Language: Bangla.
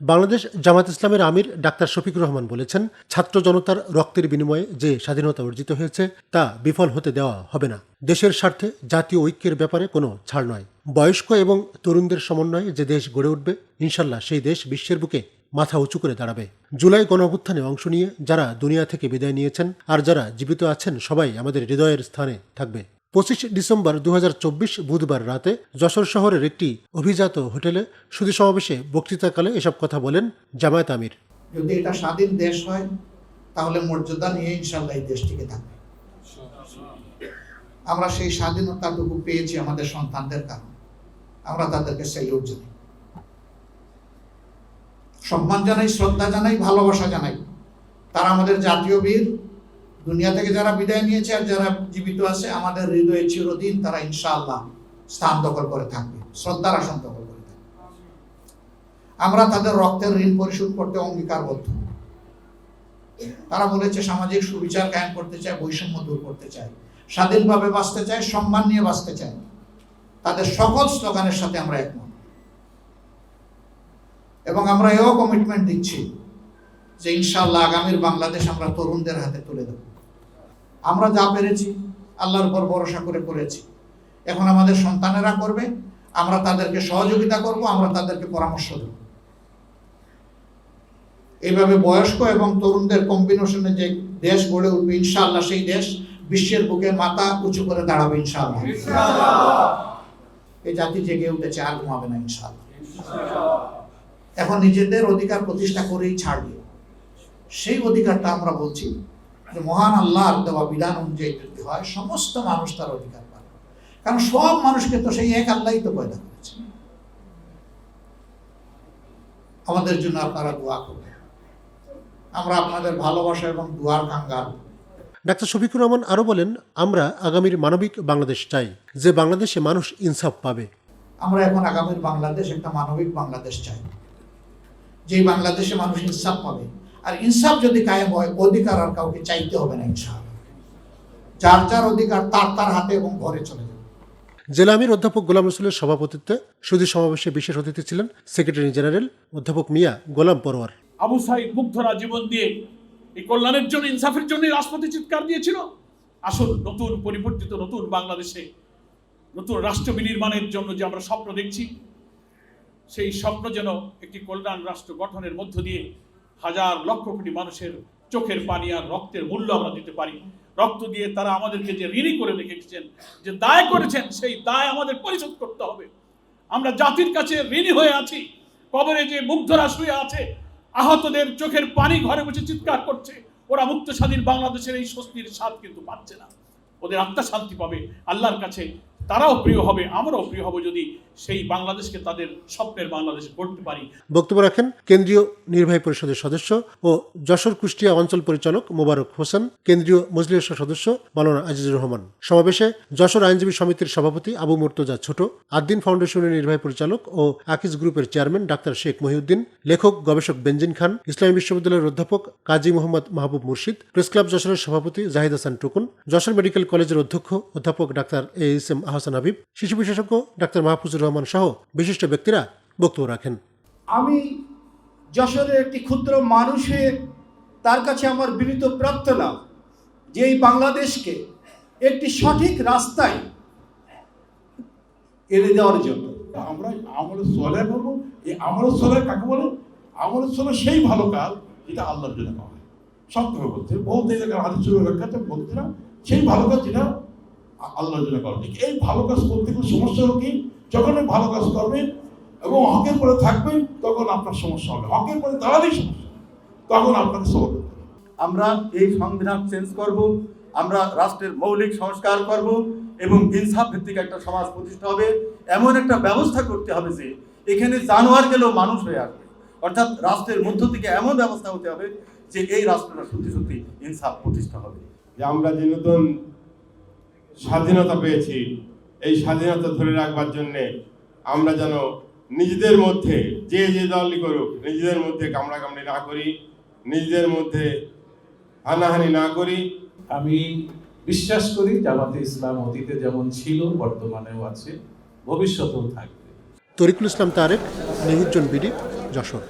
বাংলাদেশ জামাত ইসলামের আমির ডাক্তার শফিকুর রহমান বলেছেন, ছাত্র জনতার রক্তের বিনিময়ে যে স্বাধীনতা অর্জিত হয়েছে, তা বিফল হতে দেওয়া হবে না। দেশের স্বার্থে জাতীয় ঐক্যের ব্যাপারে কোনো ছাড় নয়। বয়স্ক এবং তরুণদের সমন্বয়ে যে দেশ গড়ে উঠবে, ইনশাল্লাহ সেই দেশ বিশ্বের বুকে মাথা উঁচু করে দাঁড়াবে। জুলাই গণঅভ্যুত্থানে অংশ নিয়ে যারা দুনিয়া থেকে বিদায় নিয়েছেন, আর যারা জীবিত আছেন, সবাই আমাদের হৃদয়ের স্থানে থাকবে। পঁচিশ ডিসেম্বর দুহাজার চব্বিশ বুধবার রাতে যশোর শহরের একটি অভিজাত হোটেলে সুধী সমাবেশে বক্তৃতাকালে এসব কথা বলেন জামায়াত আমির। যদি এটা স্বাধীন দেশ হয়, তাহলে মর্যাদা নিয়ে ইনশাল্লাহ এই দেশটিকে থাকবে। আমরা সেই স্বাধীনতাটুকু পেয়েছি আমাদের সন্তানদের কারণে। আমরা তাদেরকে স্যালিউট জানাই। সম্মান জানাই, শ্রদ্ধা জানাই, ভালোবাসা জানাই। তারা আমাদের জাতীয় বীর দুনিয়া থেকে যারা বিদায় নিয়েছে আর যারা জীবিত আছে, আমাদের হৃদয়ে চিরদিন তারা ইনশাআল্লাহ স্থান দখল করে থাকবে, শ্রদ্ধার আসন দখল করে থাকবে। আমরা তাদের রক্তের ঋণ পরিশোধ করতে অঙ্গীকারবদ্ধ। তারা বলেছে, সামাজিক সুবিচার কায়েম করতে চায়, বৈষম্য দূর করতে চায়, স্বাধীনভাবে বাঁচতে চায়, সম্মান নিয়ে বাঁচতে চায়। তাদের সকল স্লোগানের সাথে আমরা একমত। এবং আমরা এও কমিটমেন্ট দিচ্ছি যে ইনশাআল্লাহ আগামীর বাংলাদেশ আমরা তরুণদের হাতে তুলে দেব। আমরা যা পেরেছি, আল্লাহর উপর ভরসা করে করেছি। এখন আমাদের সন্তানেরা করবে, আমরা তাদেরকে সহযোগিতা করব, আমরা তাদেরকে পরামর্শ দেব। এইভাবে বয়স্ক এবং তরুণদের কম্বিনেশনে যে দেশ গড়ে উঠবে, ইনশাআল্লাহ সেই দেশ বিশ্বের বুকে মাথা উঁচু করে দাঁড়াবে, ইনশাআল্লাহ। এই জাতি জেগে উঠেছে, আর ঘুমাবে না, ইনশাআল্লাহ। এখন নিজেদের অধিকার প্রতিষ্ঠা করেই ছাড়বে। সেই অধিকারটা আমরা বলছি। মহান আল্লাহর দেওয়া বিধান অনুযায়ী যদি হয় সমস্ত মানুষ তার অধিকার পাবে কারণ সব মানুষকে তো সেই এক আল্লাহই তো পয়দা করেছে। আমাদের জন্য আপনারা দোয়া করবেন। আমরা আপনাদের ভালোবাসা এবং দোয়ার কাঙ্গাল ডাক্তার শফিকুর রহমান আরও বলেন আমরা আগামীর মানবিক বাংলাদেশ চাই যে বাংলাদেশে মানুষ ইনসাফ পাবে। আমরা এখন আগামীর বাংলাদেশ একটা মানবিক বাংলাদেশ চাই। যেই বাংলাদেশে মানুষ ইনসাফ পাবে আর ইনসাফ যদি কায়েম হয় অধিকার আর কাউকে চাইতে হবে না ইনশাআল্লাহ। যার যার অধিকার তার তার হাতে এবং ঘরে চলে যাবে। জেলা আমির অধ্যাপক গোলাম রসুলের সভাপতিত্বে সুধী সমাবেশে বিশেষ অতিথি ছিলেন সেক্রেটারি জেনারেল অধ্যাপক মিয়া গোলাম পরোয়ার। আবু সাইদ মুগ্ধরা জীবন দিয়ে এই কল্যাণের জন্য ইনসাফের জন্য রাষ্ট্রপতি চিৎকার দিয়েছিল। আসুন নতুন পরিবর্তিত নতুন বাংলাদেশে নতুন রাষ্ট্র বিনির্মাণের জন্য যে আমরা স্বপ্ন দেখছি সেই স্বপ্ন যেন একটি কল্যাণ রাষ্ট্র গঠনের মধ্য দিয়ে হাজার লক্ষ কোটি মানুষের চোখের পানি আর রক্তের মূল্য আমরা দিতে পারি। রক্ত দিয়ে তারা আমাদেরকে যে ঋণী করে রেখেছেন যে দায় করেছেন, সেই দায় আমাদের পরিশোধ করতে হবে। আমরা জাতির কাছে ঋণী হয়ে আছি, কবরে যে মুগ্ধরা শুয়ে আছে, আহতদের চোখের পানি ঘরে বসে চিৎকার করছে। ওরা মুক্ত স্বাধীন বাংলাদেশের এই স্বস্তির স্বাদ কিন্তু পাচ্ছে না। ওদের আত্মা শান্তি পাবে, আল্লাহর কাছে তারাও প্রিয় হবে, আমরাও প্রিয় হব যদি সেই বাংলাদেশকে তাদের স্বপ্নের বাংলাদেশ করতে পারি। বক্তব্য রাখেন কেন্দ্রীয় নির্বাহী পরিষদের সদস্য ও যশোর কুষ্টিয়া অঞ্চল পরিচালক মোবারক হোসেন, কেন্দ্রীয় মজলিসের সদস্য মালানা আজিজুর রহমান। সমাবেশে যশোর আইনজীবী সমিতির সভাপতি আবু মুর্তজা ছোট আদ্দিন ফাউন্ডেশনের নির্বাহী পরিচালক ও আকিজ গ্রুপের চেয়ারম্যান ডাক্তার শেখ মহিউদ্দিন, লেখক, গবেষক বেঞ্জিন খান, ইসলামী বিশ্ববিদ্যালয়ের অধ্যাপক কাজী মোহাম্মদ মাহবুব মুর্শিদ, প্রেস ক্লাব যশোরের সভাপতি জাহিদ হাসান টুকুন, যশোর মেডিকেল কলেজের অধ্যক্ষ অধ্যাপক doctor A S M Ahsan Habib শিশু বিশেষজ্ঞ ডাক্তার মাহফুজুর রহমান সহ বিশিষ্ট ব্যক্তিরা বক্তব্য রাখেন। আমি যশোরের একটি ক্ষুদ্র মানুষের তার কাছে আমার বিনীত প্রার্থনা যে এই বাংলাদেশকে একটি সঠিক রাস্তায় এনে দেওয়ার জন্য। আমরা আমল সলে বলব এই আমল সলে কাকে বলে? আমল সলে সেই ভালো কাজ যেটা আল্লাহর জন্য করা হয়। সবসময় বলতে বলতে হাদিস ব্যাখ্যাতে বলছিলাম সেই ভালো কাজ যেটা আল্লাহর জন্য করা। ঠিক এই ভালো কাজ করতে গেলে সমস্যা হলো কি? যখন আপনি ভালো কাজ করবেন এবং হকের পরে থাকবেন তখন আপনার সমস্যা হবে। হকের পরে দাঁড়ালেই সমস্যা। তখন আপনাকে সবর হবে। আমরা এই সংবিধান চেঞ্জ করব আমরা রাষ্ট্রের মৌলিক সংস্কার করব এবং ইনসাফ ভিত্তিক একটা সমাজ প্রতিষ্ঠা হবে। এমন একটা ব্যবস্থা করতে হবে যে এখানে জানোয়ার গেলেও মানুষ হয়ে আসবে। অর্থাৎ রাষ্ট্রের মধ্য থেকে এমন ব্যবস্থা হতে হবে যে এই রাষ্ট্রটা সত্যি সত্যি ইনসাফ প্রতিষ্ঠা হবে। যে আমরা যে নতুন স্বাধীনতা পেয়েছি। এই স্বাধীনতা ধরে রাখবার জন্যে আমরা যেন নিজেদের মধ্যে যে যে দলই করুক নিজেদের মধ্যে কামড়াকামড়ি না করি নিজেদের মধ্যে হানাহানি না করি। আমি বিশ্বাস করি জামাতে ইসলাম অতীতে যেমন ছিল বর্তমানেও আছে ভবিষ্যতেও থাকবে। তরিকুল ইসলাম তারেক নিহুজ্জন বিডি যশোর।